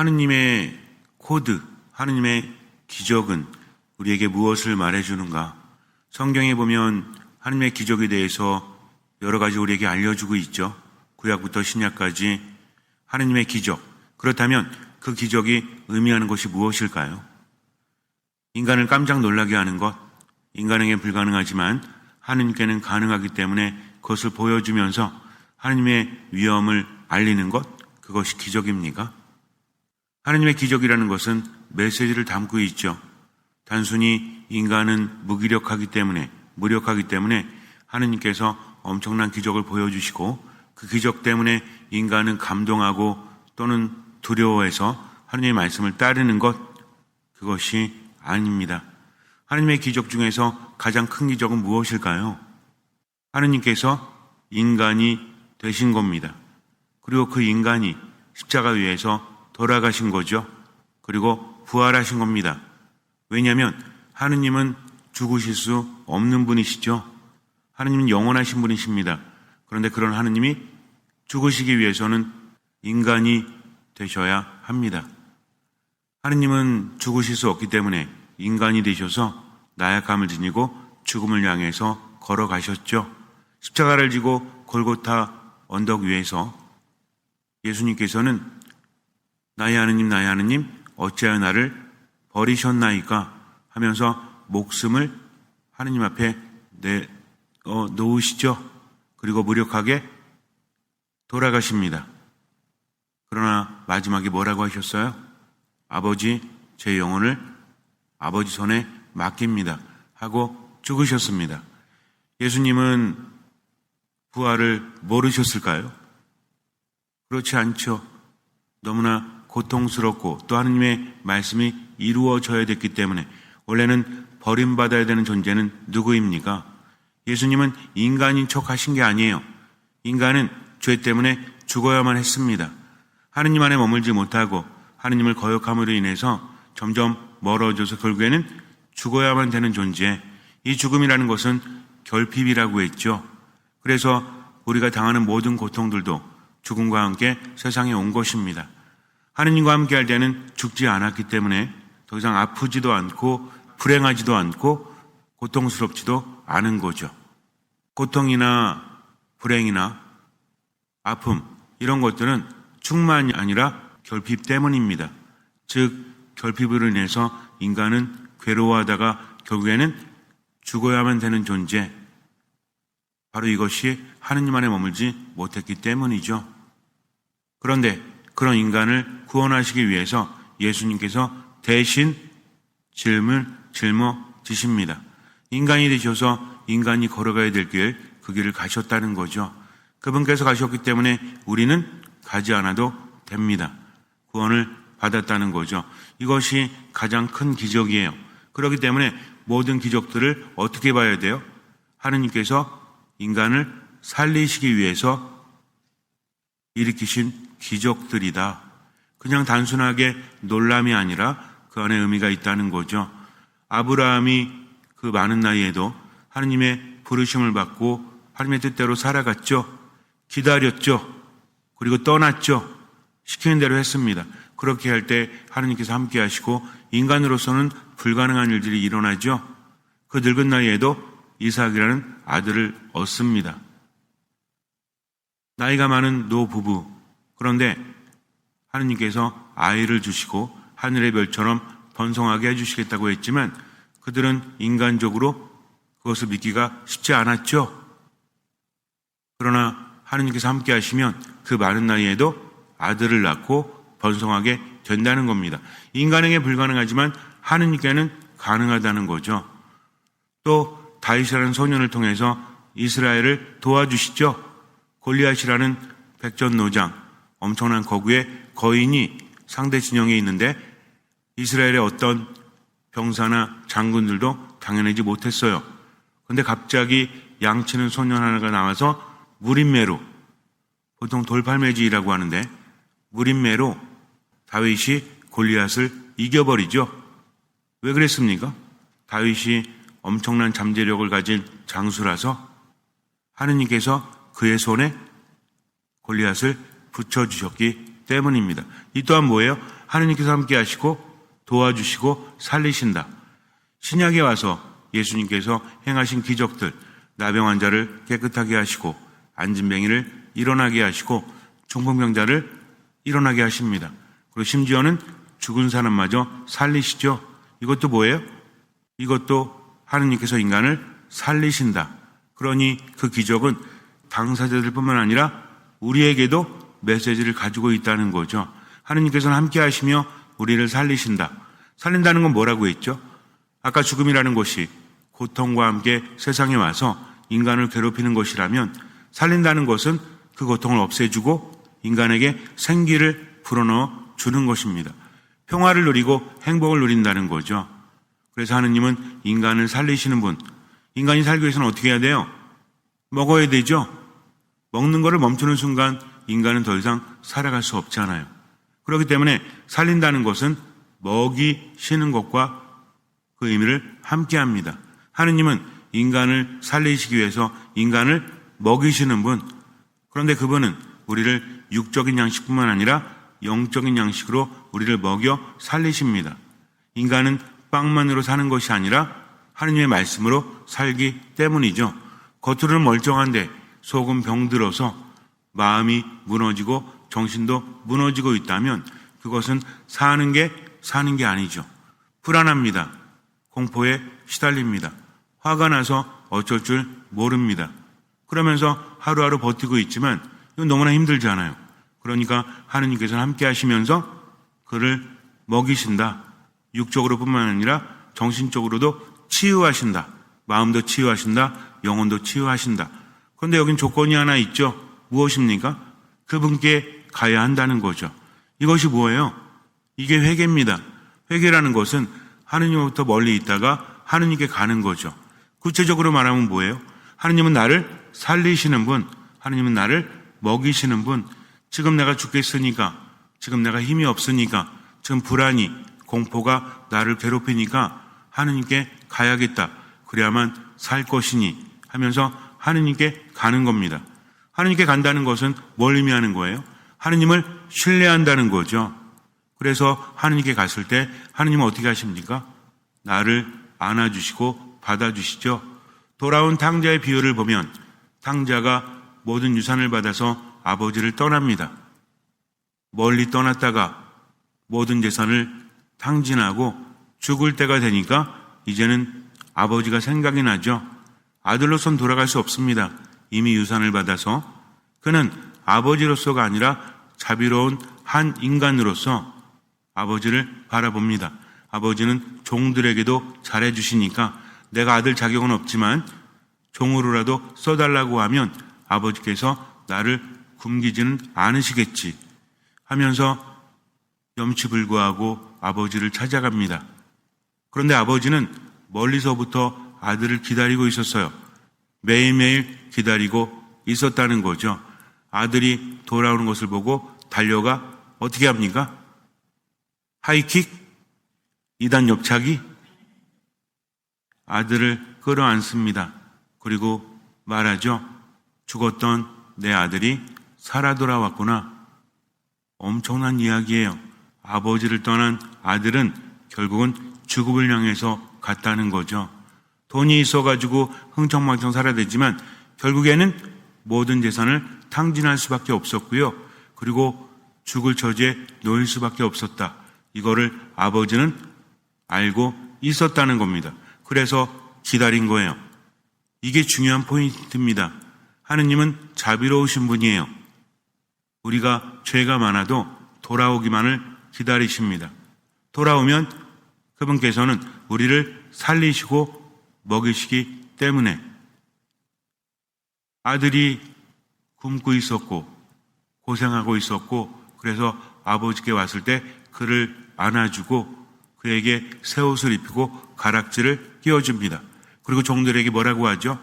하느님의 코드, 하느님의 기적은 우리에게 무엇을 말해주는가? 성경에 보면 하느님의 기적에 대해서 여러 가지 우리에게 알려주고 있죠. 구약부터 신약까지 하느님의 기적. 그렇다면 그 기적이 의미하는 것이 무엇일까요? 인간을 깜짝 놀라게 하는 것, 인간에게 불가능하지만 하느님께는 가능하기 때문에 그것을 보여주면서 하느님의 위엄을 알리는 것, 그것이 기적입니까? 하느님의 기적이라는 것은 메시지를 담고 있죠. 단순히 인간은 무기력하기 때문에, 무력하기 때문에 하느님께서 엄청난 기적을 보여주시고 그 기적 때문에 인간은 감동하고 또는 두려워해서 하느님의 말씀을 따르는 것, 그것이 아닙니다. 하느님의 기적 중에서 가장 큰 기적은 무엇일까요? 하느님께서 인간이 되신 겁니다. 그리고 그 인간이 십자가 위에서 돌아가신 거죠. 그리고 부활하신 겁니다. 왜냐하면 하느님은 죽으실 수 없는 분이시죠. 하느님은 영원하신 분이십니다. 그런데 그런 하느님이 죽으시기 위해서는 인간이 되셔야 합니다. 하느님은 죽으실 수 없기 때문에 인간이 되셔서 나약함을 지니고 죽음을 향해서 걸어가셨죠. 십자가를 지고 골고타 언덕 위에서 예수님께서는 나의 하느님 나의 하느님 어찌하여 나를 버리셨나이까 하면서 목숨을 하느님 앞에 내 어, 놓으시죠. 그리고 무력하게 돌아가십니다. 그러나 마지막에 뭐라고 하셨어요? 아버지 제 영혼을 아버지 손에 맡깁니다. 하고 죽으셨습니다. 예수님은 부활을 모르셨을까요? 그렇지 않죠. 너무나 고통스럽고 또 하느님의 말씀이 이루어져야 됐기 때문에 원래는 버림받아야 되는 존재는 누구입니까? 예수님은 인간인 척 하신 게 아니에요. 인간은 죄 때문에 죽어야만 했습니다. 하느님 안에 머물지 못하고 하느님을 거역함으로 인해서 점점 멀어져서 결국에는 죽어야만 되는 존재. 이 죽음이라는 것은 결핍이라고 했죠. 그래서 우리가 당하는 모든 고통들도 죽음과 함께 세상에 온 것입니다. 하느님과 함께 할 때는 죽지 않았기 때문에 더 이상 아프지도 않고 불행하지도 않고 고통스럽지도 않은 거죠. 고통이나 불행이나 아픔 이런 것들은 충만이 아니라 결핍 때문입니다. 즉 결핍으로 인해서 인간은 괴로워하다가 결국에는 죽어야만 되는 존재. 바로 이것이 하느님 안에 머물지 못했기 때문이죠. 그런데 그런 인간을 구원하시기 위해서 예수님께서 대신 질문 짊어지십니다. 인간이 되셔서 인간이 걸어가야 될 길, 그 길을 가셨다는 거죠. 그분께서 가셨기 때문에 우리는 가지 않아도 됩니다. 구원을 받았다는 거죠. 이것이 가장 큰 기적이에요. 그렇기 때문에 모든 기적들을 어떻게 봐야 돼요? 하느님께서 인간을 살리시기 위해서 일으키신 기적들이다. 그냥 단순하게 놀람이 아니라 그 안에 의미가 있다는 거죠. 아브라함이 그 많은 나이에도 하느님의 부르심을 받고 하느님의 뜻대로 살아갔죠. 기다렸죠. 그리고 떠났죠. 시키는 대로 했습니다. 그렇게 할 때 하느님께서 함께 하시고 인간으로서는 불가능한 일들이 일어나죠. 그 늙은 나이에도 이삭이라는 아들을 얻습니다. 나이가 많은 노부부. 그런데 하느님께서 아이를 주시고 하늘의 별처럼 번성하게 해주시겠다고 했지만 그들은 인간적으로 그것을 믿기가 쉽지 않았죠. 그러나 하느님께서 함께 하시면 그 많은 나이에도 아들을 낳고 번성하게 된다는 겁니다. 인간에게 불가능하지만 하느님께는 가능하다는 거죠. 또 다윗이라는 소년을 통해서 이스라엘을 도와주시죠. 골리앗이라는 백전노장, 엄청난 거구의 거인이 상대 진영에 있는데 이스라엘의 어떤 병사나 장군들도 당연하지 못했어요. 근데 갑자기 양치는 소년 하나가 나와서 무림매로 보통 돌팔매지라고 하는데 무림매로 다윗이 골리앗을 이겨버리죠. 왜 그랬습니까? 다윗이 엄청난 잠재력을 가진 장수라서 하느님께서 그의 손에 골리앗을 붙여주셨기 때문입니다. 이 또한 뭐예요? 하느님께서 함께 하시고 도와주시고 살리신다. 신약에 와서 예수님께서 행하신 기적들, 나병 환자를 깨끗하게 하시고 안진뱅이를 일어나게 하시고 중풍병자를 일어나게 하십니다. 그리고 심지어는 죽은 사람마저 살리시죠. 이것도 뭐예요? 이것도 하느님께서 인간을 살리신다. 그러니 그 기적은 당사자들뿐만 아니라 우리에게도 메시지를 가지고 있다는 거죠. 하느님께서는 함께 하시며 우리를 살리신다. 살린다는 건 뭐라고 했죠? 아까 죽음이라는 것이 고통과 함께 세상에 와서 인간을 괴롭히는 것이라면 살린다는 것은 그 고통을 없애주고 인간에게 생기를 불어넣어 주는 것입니다. 평화를 누리고 행복을 누린다는 거죠. 그래서 하느님은 인간을 살리시는 분, 인간이 살기 위해서는 어떻게 해야 돼요? 먹어야 되죠? 먹는 것을 멈추는 순간 인간은 더 이상 살아갈 수 없잖아요. 그렇기 때문에 살린다는 것은 먹이시는 것과 그 의미를 함께 합니다. 하느님은 인간을 살리시기 위해서 인간을 먹이시는 분. 그런데 그분은 우리를 육적인 양식뿐만 아니라 영적인 양식으로 우리를 먹여 살리십니다. 인간은 빵만으로 사는 것이 아니라 하느님의 말씀으로 살기 때문이죠. 겉으로는 멀쩡한데 속은 병들어서 마음이 무너지고 정신도 무너지고 있다면 그것은 사는 게 사는 게 아니죠. 불안합니다. 공포에 시달립니다. 화가 나서 어쩔 줄 모릅니다. 그러면서 하루하루 버티고 있지만 이건 너무나 힘들잖아요. 그러니까 하느님께서는 함께 하시면서 그를 먹이신다. 육적으로 뿐만 아니라 정신적으로도 치유하신다. 마음도 치유하신다. 영혼도 치유하신다. 그런데 여긴 조건이 하나 있죠. 무엇입니까? 그분께 가야 한다는 거죠. 이것이 뭐예요? 이게 회개입니다. 회개라는 것은 하느님부터 멀리 있다가 하느님께 가는 거죠. 구체적으로 말하면 뭐예요? 하느님은 나를 살리시는 분, 하느님은 나를 먹이시는 분, 지금 내가 죽겠으니까, 지금 내가 힘이 없으니까, 지금 불안이, 공포가 나를 괴롭히니까 하느님께 가야겠다. 그래야만 살 것이니 하면서 하느님께 가는 겁니다. 하느님께 간다는 것은 뭘 의미하는 거예요? 하느님을 신뢰한다는 거죠. 그래서 하느님께 갔을 때 하느님은 어떻게 하십니까? 나를 안아주시고 받아주시죠. 돌아온 탕자의 비유를 보면 탕자가 모든 유산을 받아서 아버지를 떠납니다. 멀리 떠났다가 모든 재산을 탕진하고 죽을 때가 되니까 이제는 아버지가 생각이 나죠. 아들로선 돌아갈 수 없습니다. 이미 유산을 받아서 그는 아버지로서가 아니라 자비로운 한 인간으로서 아버지를 바라봅니다. 아버지는 종들에게도 잘해주시니까 내가 아들 자격은 없지만 종으로라도 써달라고 하면 아버지께서 나를 굶기지는 않으시겠지 하면서 염치불구하고 아버지를 찾아갑니다. 그런데 아버지는 멀리서부터 아들을 기다리고 있었어요. 매일매일 기다리고 있었다는 거죠. 아들이 돌아오는 것을 보고 달려가 어떻게 합니까? 하이킥? 이단 옆차기? 아들을 끌어안습니다. 그리고 말하죠. 죽었던 내 아들이 살아 돌아왔구나. 엄청난 이야기예요. 아버지를 떠난 아들은 결국은 죽음을 향해서 갔다는 거죠. 돈이 있어가지고 흥청망청 살아야 되지만 결국에는 모든 재산을 탕진할 수밖에 없었고요. 그리고 죽을 처지에 놓일 수밖에 없었다. 이거를 아버지는 알고 있었다는 겁니다. 그래서 기다린 거예요. 이게 중요한 포인트입니다. 하느님은 자비로우신 분이에요. 우리가 죄가 많아도 돌아오기만을 기다리십니다. 돌아오면 그분께서는 우리를 살리시고 먹이시기 때문에 아들이 굶고 있었고 고생하고 있었고 그래서 아버지께 왔을 때 그를 안아주고 그에게 새 옷을 입히고 가락지를 끼워줍니다. 그리고 종들에게 뭐라고 하죠?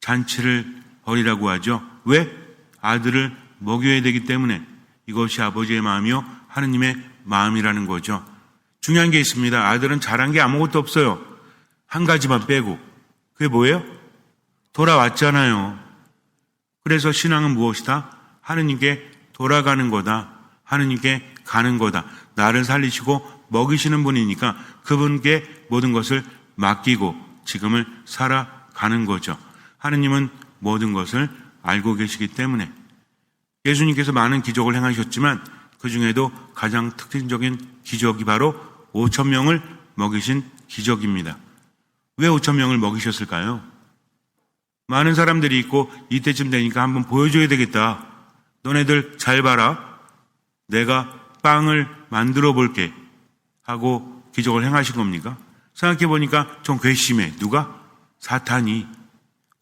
잔치를 벌이라고 하죠. 왜? 아들을 먹여야 되기 때문에 이것이 아버지의 마음이요 하느님의 마음이라는 거죠. 중요한 게 있습니다. 아들은 잘한 게 아무것도 없어요. 한 가지만 빼고. 그게 뭐예요? 돌아왔잖아요. 그래서 신앙은 무엇이다? 하느님께 돌아가는 거다. 하느님께 가는 거다. 나를 살리시고 먹이시는 분이니까 그분께 모든 것을 맡기고 지금을 살아가는 거죠. 하느님은 모든 것을 알고 계시기 때문에 예수님께서 많은 기적을 행하셨지만 그 중에도 가장 특징적인 기적이 바로 5천 명을 먹이신 기적입니다. 왜 5천 명을 먹이셨을까요? 많은 사람들이 있고 이때쯤 되니까 한번 보여줘야 되겠다. 너네들 잘 봐라. 내가 빵을 만들어 볼게. 하고 기적을 행하신 겁니까? 생각해 보니까 좀 괘씸해. 누가? 사탄이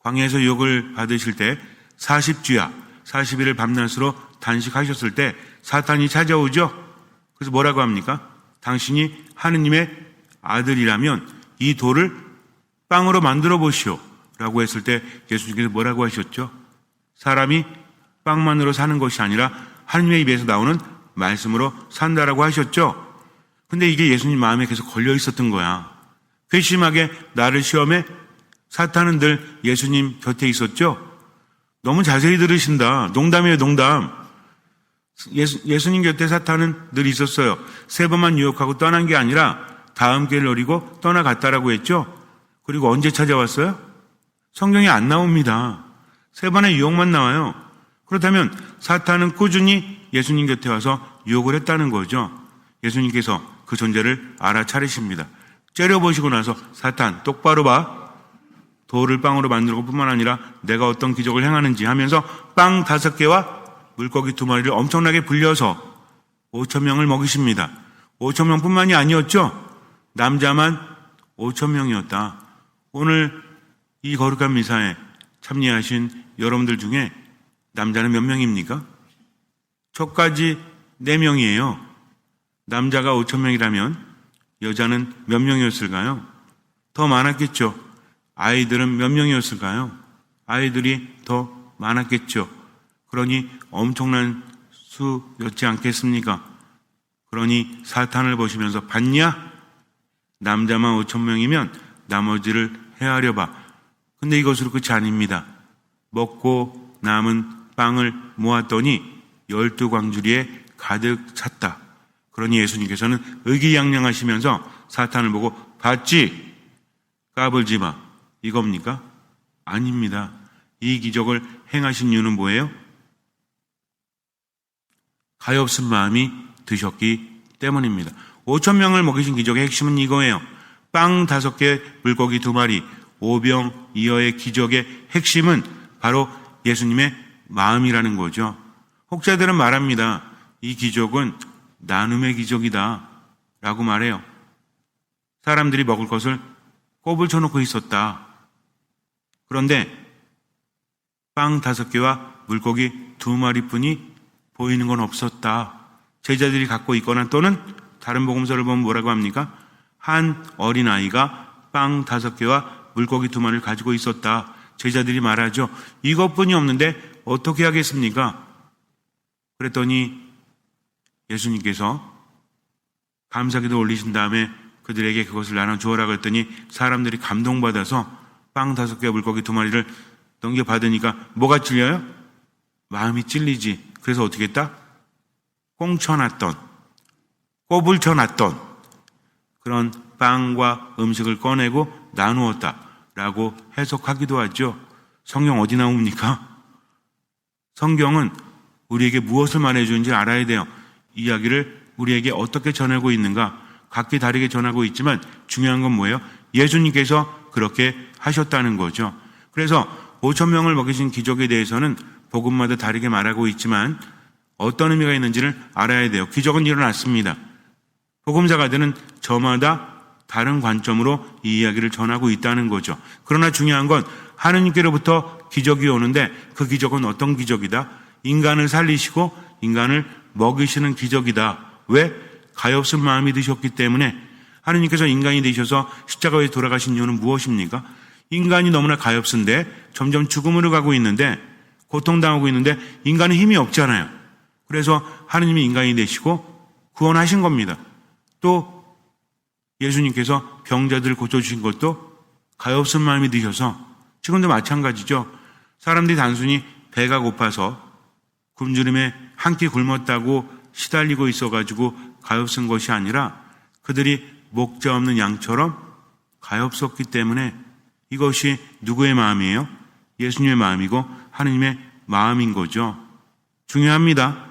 광야에서 욕을 받으실 때 40주야, 40일을 밤낮으로 단식하셨을 때 사탄이 찾아오죠? 그래서 뭐라고 합니까? 당신이 하느님의 아들이라면 이 돌을 빵으로 만들어 보시오. 라고 했을 때 예수님께서 뭐라고 하셨죠? 사람이 빵만으로 사는 것이 아니라 하느님의 입에서 나오는 말씀으로 산다라고 하셨죠? 근데 이게 예수님 마음에 계속 걸려 있었던 거야. 괘씸하게 나를 시험해 사탄은 늘 예수님 곁에 있었죠? 너무 자세히 들으신다. 농담이에요, 농담. 예수, 예수님 곁에 사탄은 늘 있었어요. 세 번만 유혹하고 떠난 게 아니라 다음 기회를 노리고 떠나갔다라고 했죠? 그리고 언제 찾아왔어요? 성경에 안 나옵니다. 세 번의 유혹만 나와요. 그렇다면 사탄은 꾸준히 예수님 곁에 와서 유혹을 했다는 거죠. 예수님께서 그 존재를 알아차리십니다. 째려보시고 나서 사탄 똑바로 봐. 돌을 빵으로 만드는 것뿐만 아니라 내가 어떤 기적을 행하는지 하면서 빵 다섯 개와 물고기 두 마리를 엄청나게 불려서 5천 명을 먹이십니다. 5천 명뿐만이 아니었죠. 남자만 5천 명이었다. 오늘 이 거룩한 미사에 참여하신 여러분들 중에 남자는 몇 명입니까? 저까지 4명이에요. 남자가 5천 명이라면 여자는 몇 명이었을까요? 더 많았겠죠. 아이들은 몇 명이었을까요? 아이들이 더 많았겠죠. 그러니 엄청난 수였지 않겠습니까? 그러니 사탄을 보시면서 봤냐? 남자만 5천 명이면 나머지를 헤아려 봐. 근데 이것으로 끝이 아닙니다. 먹고 남은 빵을 모았더니 열두 광주리에 가득 찼다. 그러니 예수님께서는 의기양양하시면서 사탄을 보고 봤지? 까불지 마. 이겁니까? 아닙니다. 이 기적을 행하신 이유는 뭐예요? 가엾은 마음이 드셨기 때문입니다. 5천 명을 먹이신 기적의 핵심은 이거예요. 빵 다섯 개, 물고기 두 마리, 오병 이어의 기적의 핵심은 바로 예수님의 마음이라는 거죠. 혹자들은 말합니다. 이 기적은 나눔의 기적이다. 라고 말해요. 사람들이 먹을 것을 꼽을 쳐놓고 있었다. 그런데 빵 다섯 개와 물고기 두 마리뿐이 보이는 건 없었다. 제자들이 갖고 있거나 또는 다른 복음서를 보면 뭐라고 합니까? 한 어린아이가 빵 다섯 개와 물고기 두 마리를 가지고 있었다. 제자들이 말하죠. 이것뿐이 없는데 어떻게 하겠습니까? 그랬더니 예수님께서 감사기도 올리신 다음에 그들에게 그것을 나눠 주어라고 했더니 사람들이 감동받아서 빵 다섯 개 물고기 두 마리를 넘겨받으니까 뭐가 찔려요? 마음이 찔리지. 그래서 어떻게 했다? 꽁쳐놨던, 꼽을 쳐놨던 그런 빵과 음식을 꺼내고 나누었다. 라고 해석하기도 하죠. 성경 어디 나옵니까? 성경은 우리에게 무엇을 말해주는지 알아야 돼요. 이야기를 우리에게 어떻게 전하고 있는가 각기 다르게 전하고 있지만 중요한 건 뭐예요? 예수님께서 그렇게 하셨다는 거죠. 그래서 5천 명을 먹이신 기적에 대해서는 복음마다 다르게 말하고 있지만 어떤 의미가 있는지를 알아야 돼요. 기적은 일어났습니다. 복음자가들은 저마다 다른 관점으로 이 이야기를 전하고 있다는 거죠. 그러나 중요한 건 하느님께로부터 기적이 오는데 그 기적은 어떤 기적이다? 인간을 살리시고 인간을 먹이시는 기적이다. 왜? 가엾은 마음이 드셨기 때문에 하느님께서 인간이 되셔서 십자가에 돌아가신 이유는 무엇입니까? 인간이 너무나 가엾은데 점점 죽음으로 가고 있는데 고통당하고 있는데 인간은 힘이 없잖아요. 그래서 하느님이 인간이 되시고 구원하신 겁니다. 또 예수님께서 병자들을 고쳐주신 것도 가엾은 마음이 드셔서 지금도 마찬가지죠. 사람들이 단순히 배가 고파서 굶주림에 한 끼 굶었다고 시달리고 있어가지고 가엾은 것이 아니라 그들이 목자 없는 양처럼 가엾었기 때문에 이것이 누구의 마음이에요? 예수님의 마음이고 하느님의 마음인 거죠. 중요합니다.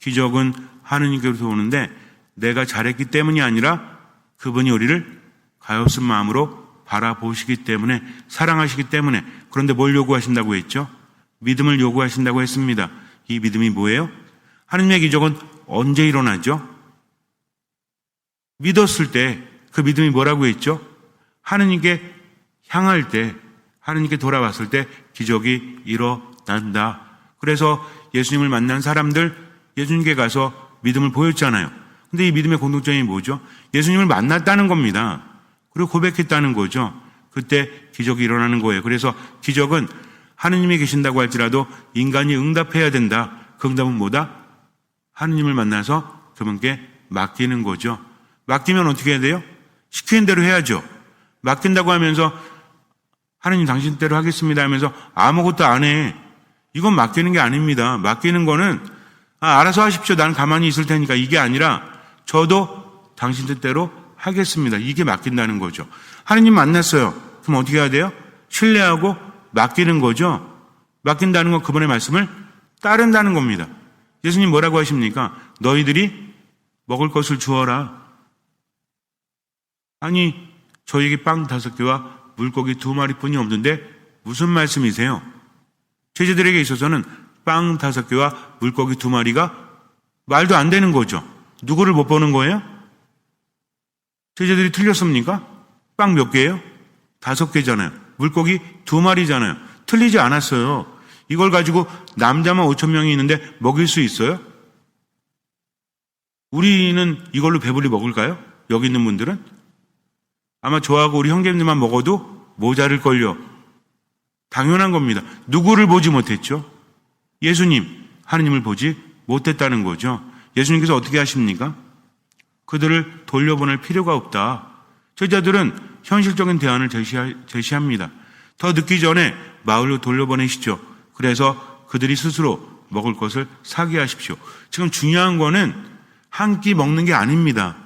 기적은 하느님께로서 오는데 내가 잘했기 때문이 아니라 그분이 우리를 가엾은 마음으로 바라보시기 때문에 사랑하시기 때문에 그런데 뭘 요구하신다고 했죠? 믿음을 요구하신다고 했습니다. 이 믿음이 뭐예요? 하느님의 기적은 언제 일어나죠? 믿었을 때 그 믿음이 뭐라고 했죠? 하느님께 향할 때, 하느님께 돌아왔을 때 기적이 일어난다. 그래서 예수님을 만난 사람들 예수님께 가서 믿음을 보였잖아요. 근데 이 믿음의 공통점이 뭐죠? 예수님을 만났다는 겁니다. 그리고 고백했다는 거죠. 그때 기적이 일어나는 거예요. 그래서 기적은 하느님이 계신다고 할지라도 인간이 응답해야 된다. 그 응답은 뭐다? 하느님을 만나서 그분께 맡기는 거죠. 맡기면 어떻게 해야 돼요? 시키는 대로 해야죠. 맡긴다고 하면서 하느님 당신 대로 하겠습니다 하면서 아무것도 안 해. 이건 맡기는 게 아닙니다. 맡기는 거는 아, 알아서 하십시오. 나는 가만히 있을 테니까 이게 아니라 저도 당신 뜻대로 하겠습니다. 이게 맡긴다는 거죠. 하느님 만났어요. 그럼 어떻게 해야 돼요? 신뢰하고 맡기는 거죠. 맡긴다는 건 그분의 말씀을 따른다는 겁니다. 예수님 뭐라고 하십니까? 너희들이 먹을 것을 주어라. 아니, 저에게 빵 다섯 개와 물고기 두 마리뿐이 없는데 무슨 말씀이세요? 제자들에게 있어서는 빵 다섯 개와 물고기 두 마리가 말도 안 되는 거죠. 누구를 못 보는 거예요? 제자들이 틀렸습니까? 빵 몇 개예요? 다섯 개잖아요. 물고기 두 마리잖아요. 틀리지 않았어요. 이걸 가지고 남자만 5천 명이 있는데 먹일 수 있어요? 우리는 이걸로 배불리 먹을까요? 여기 있는 분들은? 아마 저하고 우리 형제님들만 먹어도 모자를 걸려. 당연한 겁니다. 누구를 보지 못했죠? 예수님, 하느님을 보지 못했다는 거죠. 예수님께서 어떻게 하십니까? 그들을 돌려보낼 필요가 없다. 제자들은 현실적인 대안을 제시하, 입니다 더 늦기 전에 마을로 돌려보내시죠. 그래서 그들이 스스로 먹을 것을 사게 하십시오. 지금 중요한 거는 한 끼 먹는 게 아닙니다.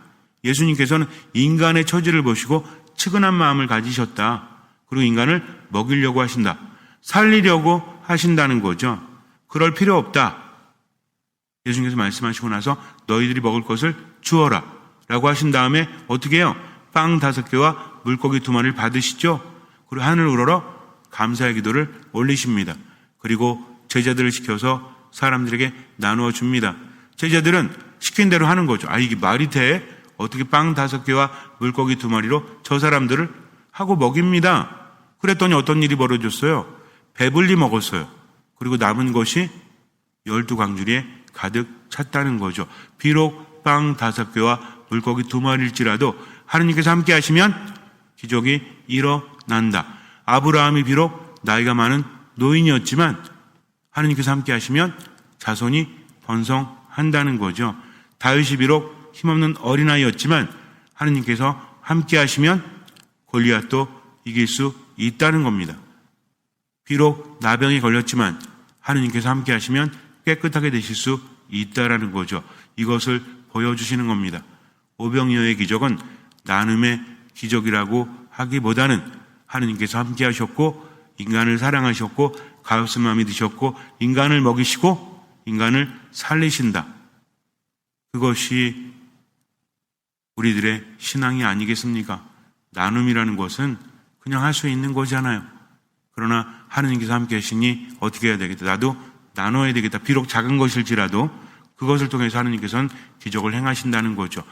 예수님께서는 인간의 처지를 보시고 측은한 마음을 가지셨다. 그리고 인간을 먹이려고 하신다. 살리려고 하신다는 거죠. 그럴 필요 없다. 예수님께서 말씀하시고 나서 너희들이 먹을 것을 주어라. 라고 하신 다음에 어떻게 해요? 빵 다섯 개와 물고기 두 마리를 받으시죠? 그리고 하늘을 우러러 감사의 기도를 올리십니다. 그리고 제자들을 시켜서 사람들에게 나누어 줍니다. 제자들은 시킨 대로 하는 거죠. 아, 이게 말이 돼? 어떻게 빵 다섯 개와 물고기 두 마리로 저 사람들을 하고 먹입니다. 그랬더니 어떤 일이 벌어졌어요? 배불리 먹었어요. 그리고 남은 것이 열두 광주리에 가득 찼다는 거죠. 비록 빵 다섯 개와 물고기 두 마리일지라도 하느님께서 함께 하시면 기적이 일어난다. 아브라함이 비록 나이가 많은 노인이었지만 하느님께서 함께 하시면 자손이 번성한다는 거죠. 다윗이 비록 힘없는 어린아이였지만 하느님께서 함께 하시면 골리앗도 이길 수 있다는 겁니다. 비록 나병에 걸렸지만 하느님께서 함께 하시면 깨끗하게 되실 수 있다라는 거죠. 이것을 보여주시는 겁니다. 오병이어의 기적은 나눔의 기적이라고 하기보다는 하느님께서 함께 하셨고 인간을 사랑하셨고 가엾은 마음이 드셨고 인간을 먹이시고 인간을 살리신다. 그것이 우리들의 신앙이 아니겠습니까? 나눔이라는 것은 그냥 할 수 있는 거잖아요. 그러나 하느님께서 함께 하시니 어떻게 해야 되겠다. 나도 나눠야 되겠다. 비록 작은 것일지라도 그것을 통해서 하느님께서는 기적을 행하신다는 거죠.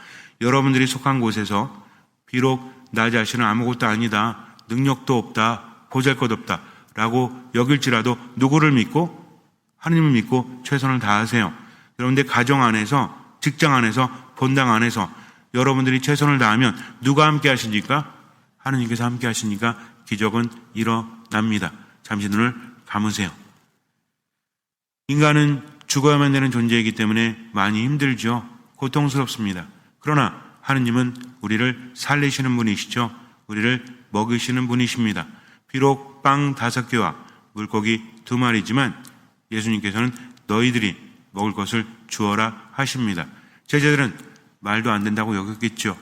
여러분들이 속한 곳에서 비록 나 자신은 아무것도 아니다. 능력도 없다. 보잘 것 없다. 라고 여길지라도 누구를 믿고 하느님을 믿고 최선을 다하세요. 여러분들 가정 안에서 직장 안에서 본당 안에서 여러분들이 최선을 다하면 누가 함께 하시니까 하느님께서 함께 하시니까 기적은 일어납니다. 잠시 눈을 감으세요. 인간은 죽어야만 되는 존재이기 때문에 많이 힘들죠. 고통스럽습니다. 그러나 하느님은 우리를 살리시는 분이시죠. 우리를 먹이시는 분이십니다. 비록 빵 다섯 개와 물고기 두 마리지만 예수님께서는 너희들이 먹을 것을 주어라 하십니다. 제자들은 말도 안 된다고 여겼겠죠.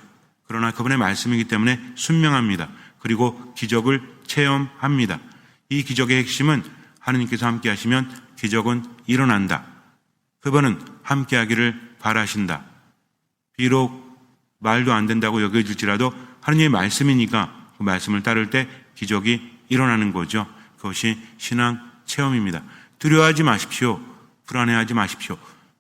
그러나 그분의 말씀이기 때문에 순명합니다. 그리고 기적을 체험합니다. 이 기적의 핵심은 하느님께서 함께 하시면 기적은 일어난다. 그분은 함께 하기를 바라신다. 비록 말도 안 된다고 여겨질지라도 하느님의 말씀이니까 그 말씀을 따를 때 기적이 일어나는 거죠. 그것이 신앙 체험입니다. 두려워하지 마십시오. 불안해하지 마십시오.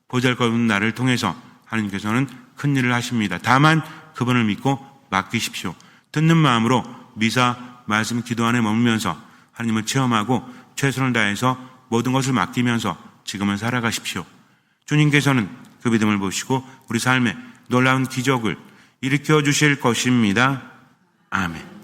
보잘것없는 나를 통해서 하느님께서는 큰 일을 하십니다. 다만 그분을 믿고 맡기십시오. 듣는 마음으로 미사 말씀 기도 안에 머물면서 하나님을 체험하고 최선을 다해서 모든 것을 맡기면서 지금은 살아가십시오. 주님께서는 그 믿음을 보시고 우리 삶에 놀라운 기적을 일으켜 주실 것입니다. 아멘.